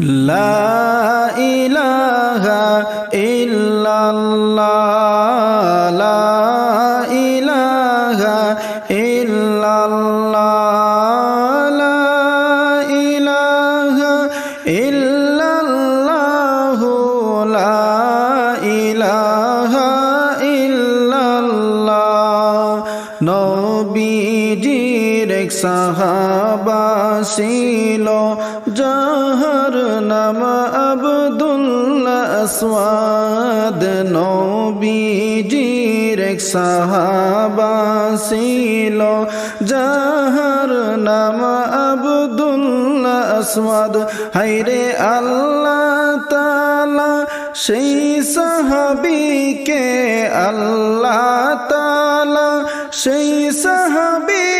লা ইলাহা ইল্লাল্লাহ লা ইলাহা ইল্লাল্লাহ লা ইলাহা ইল্লাল্লাহ ইলাহা ইল্লাল্লাহ। নবীজির এক আসওয়াদ নবীজির এক সাহাবা ছিল, যাহার নাম আবদুল্লাহ আসওয়াদ। হাইরে আল্লাহ তালা সেই সাহাবিকে আল্লাহ তালা সেই সাহাবিকে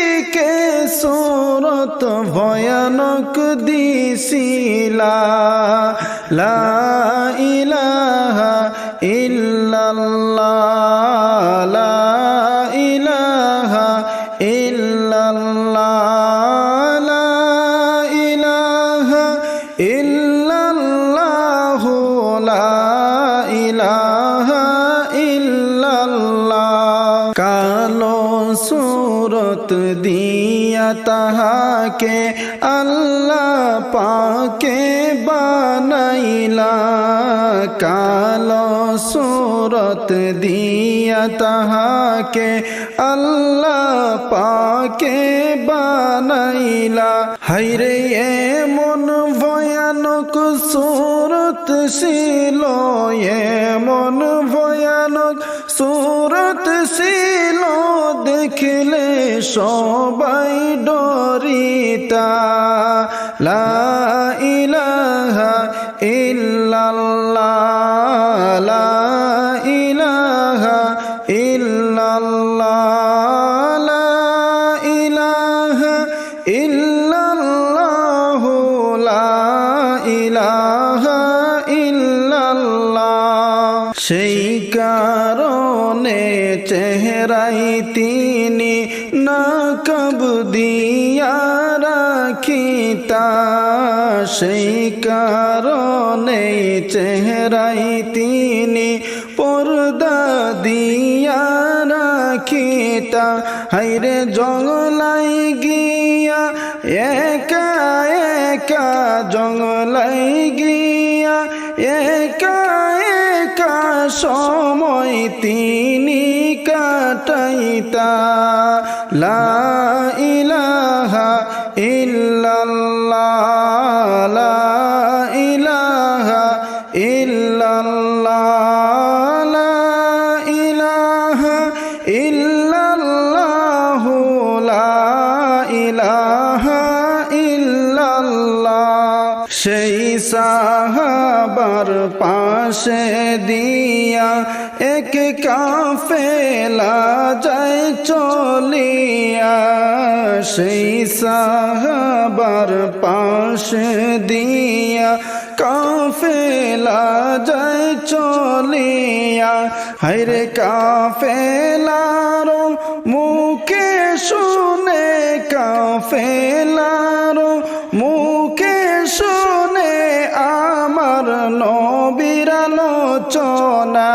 সুরত ভয়ানক দিছিলা লা ইলাহা ইল্লাল্লাহ। লা ইলাহা ইল্লাল্লাহ। লা ইলাহা ইল্লাল্লাহ। লা ইলাহা ইল্লাল্লাহ। কালো সুরত তাহাকে আল্লাহ পাকে বানাইলা। কালো সুরত দিয়া তাহাকে আল্লাহ পাকে বানাইলা। হাইরে মন ভয়ানক সুরত ছিল মন ভয়ানক সুরত ছিল। দেখলে সবাই ডরিতা, লা ইলাহা ইল্লাল্লাহ, লা ইলাহা ইল্লাল্লাহ, লা ইলাহা ইল্লাল্লাহ, লা ইলাহা ইল্লাল্লাহ। সেই চেহারাই তিনি না কব দিয়া রাখিতা সেই কারণে চেহারাই তিনি পর্দা দিয়া রাখিতা হাইরে জঙ্গলাই গিয়া একা একা জঙ্গলাই গিয়া একা একা সময় তিনি কাটাইতা লা ইলাহা ইল্লাল্লাহ লা ইলাহা ইল্লাল্লাহ লা ইলাহা ইল্লাল্লাহ লা ইলাহা ইল্লাল্লাহ সেই সাহাবার পাশে দিয়া এক কাফেলা যায় চলিয়া, সেই সাহাবার পাশে দিয়া কাফেলা যায় চলিয়া। হাইরে কাফেলার মুখে শুনে কাফেলার মুখে শুনে আমার নবীর আলোচনা।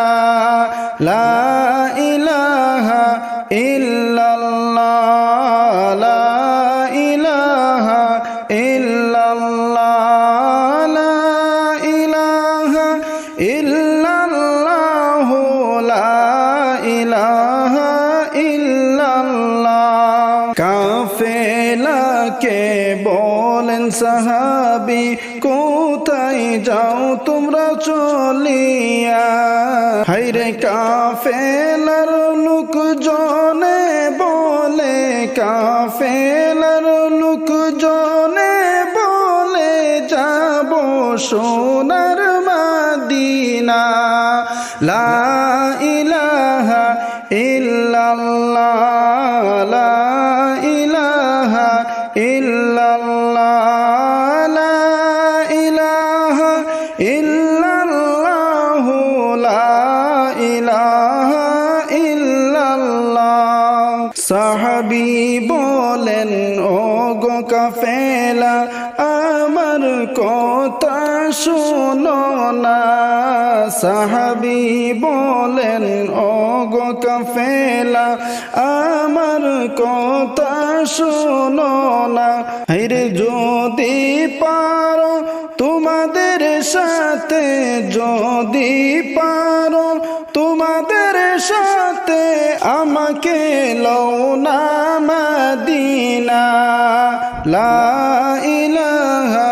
লা ইল্লাল্লাহ লা ইলাহা ইল্লাল্লাহ লা ইলাহা ইল্লাল্লাহ। কাফেলাকে বলেন সাহাবি কোথায় যাও তোমরা চলিয়া? সোনার মাদিনা লা ইলাহা ইল্লাল্লাহ। শুনো না, সাহাবি বলেন, ওগো কাফেলা, আমার কথা শুনো না। হাইরে যদি পারো তোমাদের সাথে, যদি পারো তোমাদের সাথে, আমাকে লৌনা মদিনা। লা ইলাহা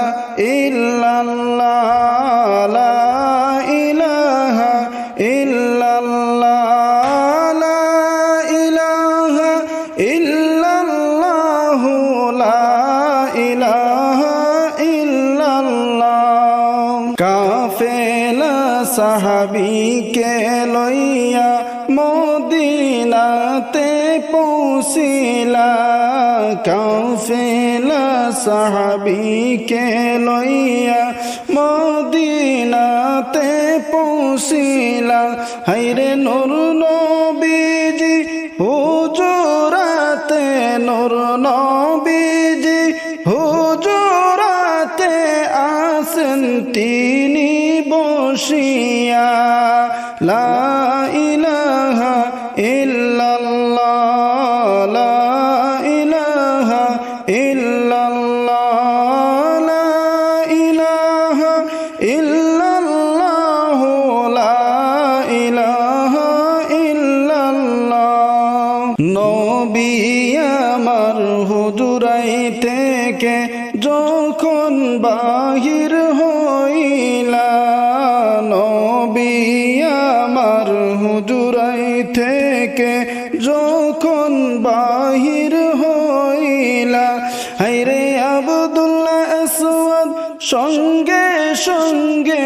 সাহাবিকে লইয়া মদিনাতে পৌঁছিলা। কাফেলা সাহাবিকে লইয়া মদিনাতে পৌঁছিলা। হাইরে নুর নবীজি, হুজুরাতে নুর নবীজি, হুজুরাতে আসেন তিনি বসিয়া নবী আমার হুজুরাই থেকে যখন বাহির হইলা হাইরে আবদুল্লাহ আসওয়াদ, সঙ্গে সঙ্গে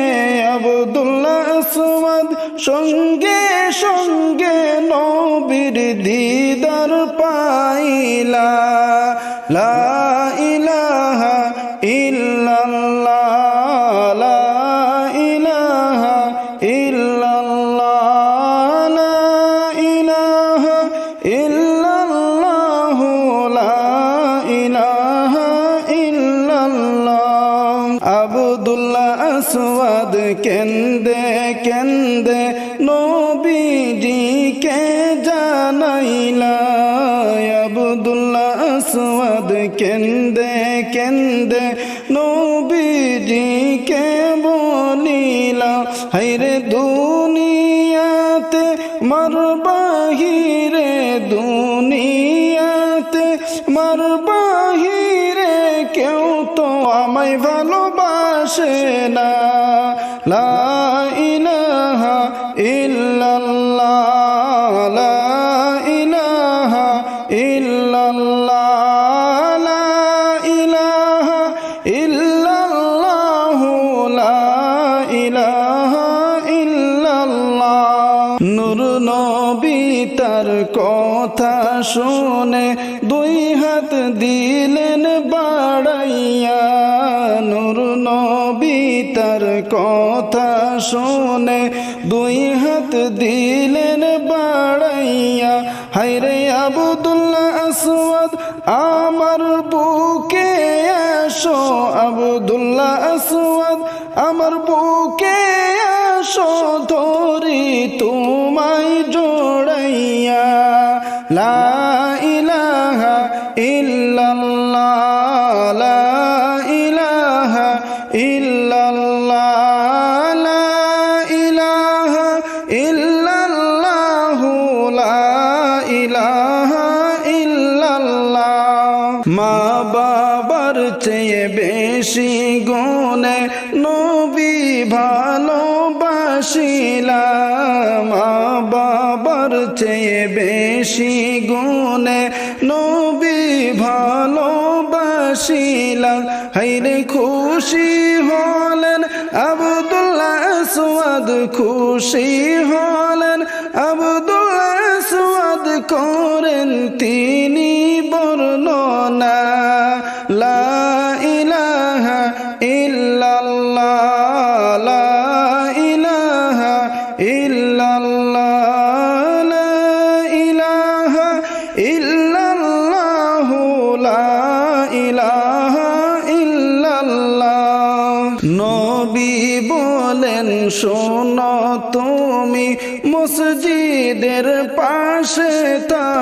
আবদুল্লাহ আসওয়াদ, সঙ্গে সঙ্গে নবীর দিদার পাইলা। লা আবদুল্লাহ আসওয়াদ কেন্দে কেন্দে নবীজিকে জানাইলা, আবদুল্লাহ আসওয়াদ কেন্দে কেন্দে নবীজিকে বলিলা হাইরে দুনিয়াতে মার দুনিয়াতে মার বাহিরে কেউ তো আমায় ভালোবাসে না। লা শুনে দুই হাত দিলেন বাড়াইয়া। নুর নবী তার কথা শুনে দুই হাত দিলেন বাড়াইয়া। হাইরে আবদুল্লাহ আসওয়াদ, আমার বুকে আসো। আবদুল্লাহ আসওয়াদ, আমার বুকে আসো ধরি তোমায় জোড়াইয়া লা ইলাহা ইল্লাল্লাহ লা ইলাহা ইল্লাল্লাহ লা ইলাহা ভালোবাসিলা মা বাবার চেয়ে বেশি গুণে নবী ভালোবাসিলা হাইরে খুশি হলেন আবদুল্লাহ আসওয়াদ খুশি হলেন আবদুল্লাহ আসওয়াদ করেন তিনি বর্ণনা।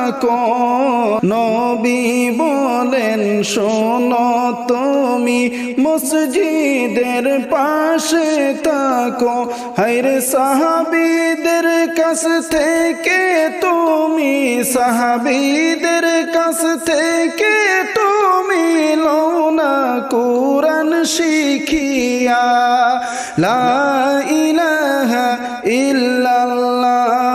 থাকো। নবী বলেন, শোনো তুমি, মসজিদের পাশে থাকো। হাইরে সাহাবিদের কাছ থেকে তুমি, সাহাবিদের কাছ থেকে তুমি লৌনা কোরআন শিখিয়া। লা ইলাহা ইল্লাল্লাহ।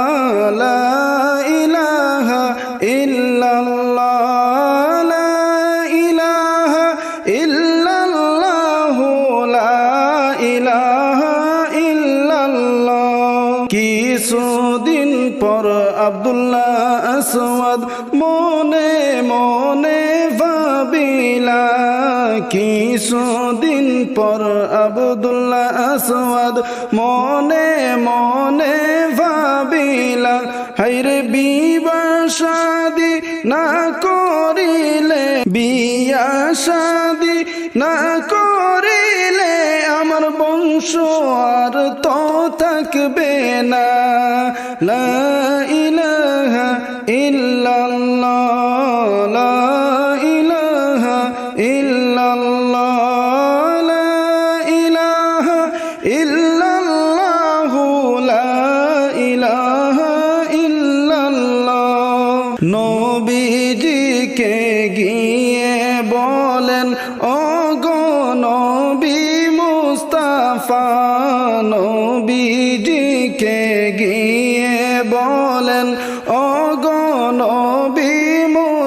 কিছুদিন পর আব্দুল্লাহ আসওয়াদ মনে মনে ভাবিলা, কিছুদিন পর আবদুল্লাহ আসওয়াদ মনে মনে ভাবিলা হাইরে বিবাহ শাদি না করিলে, বিয়া শাদি না আর তো থাকবে না। ইলাহা ইল্লাল্লাহ।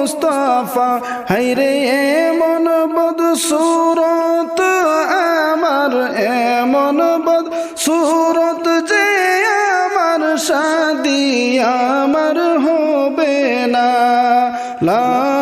মুস্তাফা হাইরে এমন বদ সুরত, আমার এমন বদ সুরত যে আমার সাদি আমার হবে না। লা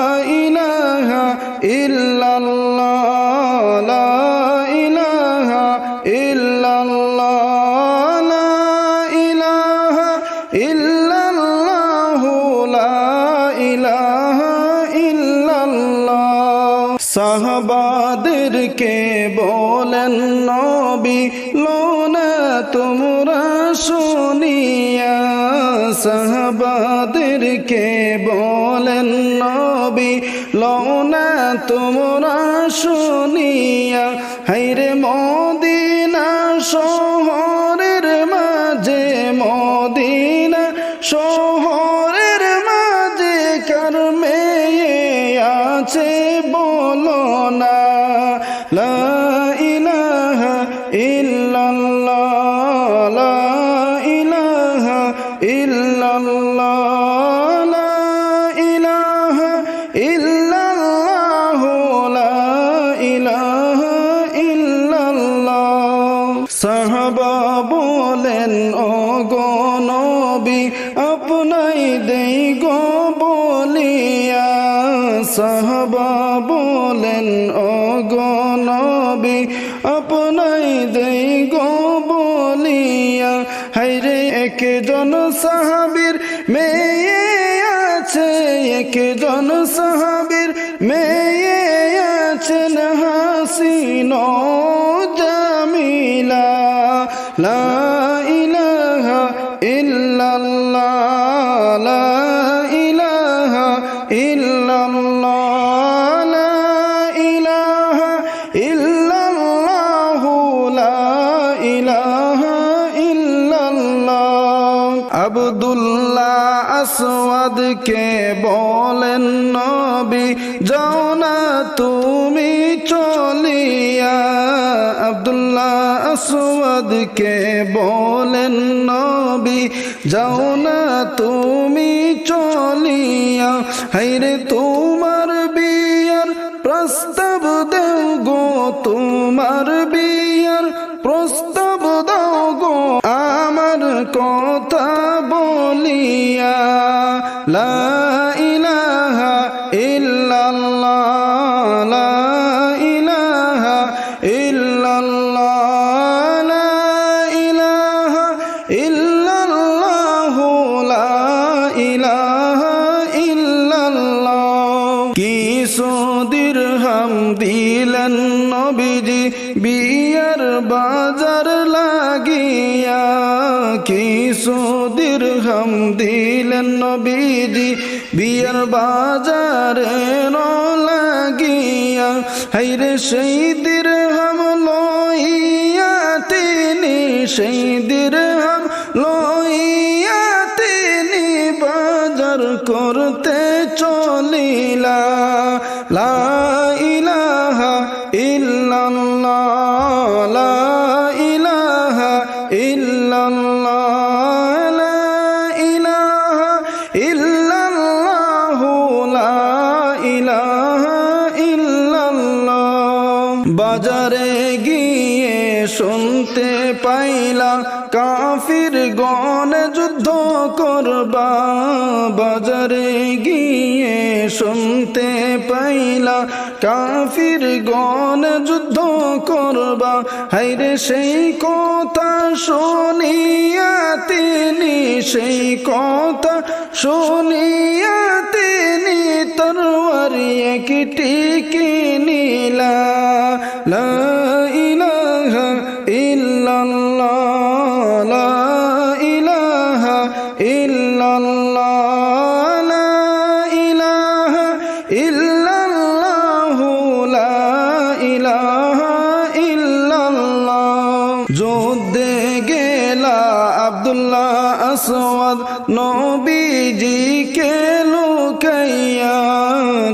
সাহাবাদেরকে বলেন নবী, লোনা তোমরা শুনিয়া সাহাবাদেরকে বলেন নবী, লোনা তোমরা শুনিয়া হাইরে মদিনা শহরের মাঝে, মদিনা শহরের মাঝে কার মেয়ে আছে মেয়ে আছে একজন সাহাবীর মেয়ে আছেন হাসিন জামিলা। লা নবী যাও না তুমি চলিয়া। আব্দুল্লাহ আসওয়াদকে বলেন, নবী, যাও না তুমি চলিয়া। হাইরে তোমার বিয়ার প্রস্তাব দেও গো, তোমার বিয়ার প্রস্তাব দাও গো। আমার কথা বলিয়া, লা বিয়ার বাজারে লাগিয়া হাইরে সেই দির হাম লইয়া তিনি, সেই দির হাম লইয়া তিনি বাজার করতে চলিলা। লা বাজারে গিয়ে শুনতে পাইলা, কাফির গণ যুদ্ধ করবা। হাইরে সেই কথা শুনিয়া তিনি, সেই কথা শুনিয়া তিনি তরবারি একটি কিনিলা লা আসওয়াদ নবীজিকে লুকাইয়া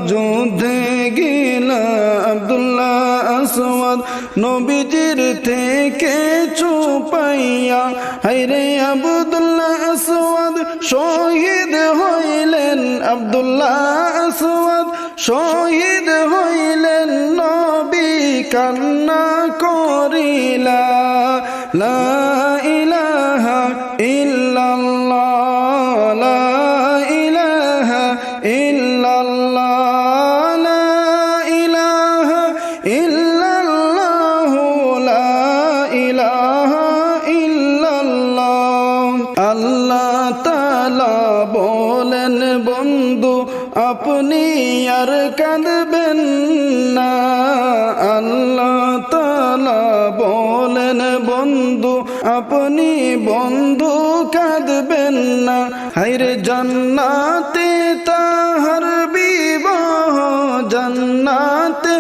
যুদ্ধে গেলা আব্দুল্লাহ আসওয়াদ নবীজির থেকে চুপাইয়া হাইরে আব্দুল্লাহ আসওয়াদ শহীদ হইলেন, আব্দুল্লাহ আসওয়াদ শহীদ হইলেন, নবী কান্না করিলা, লা না হাইরে জন্নাতে তাহার বিবাহ জান্নাতে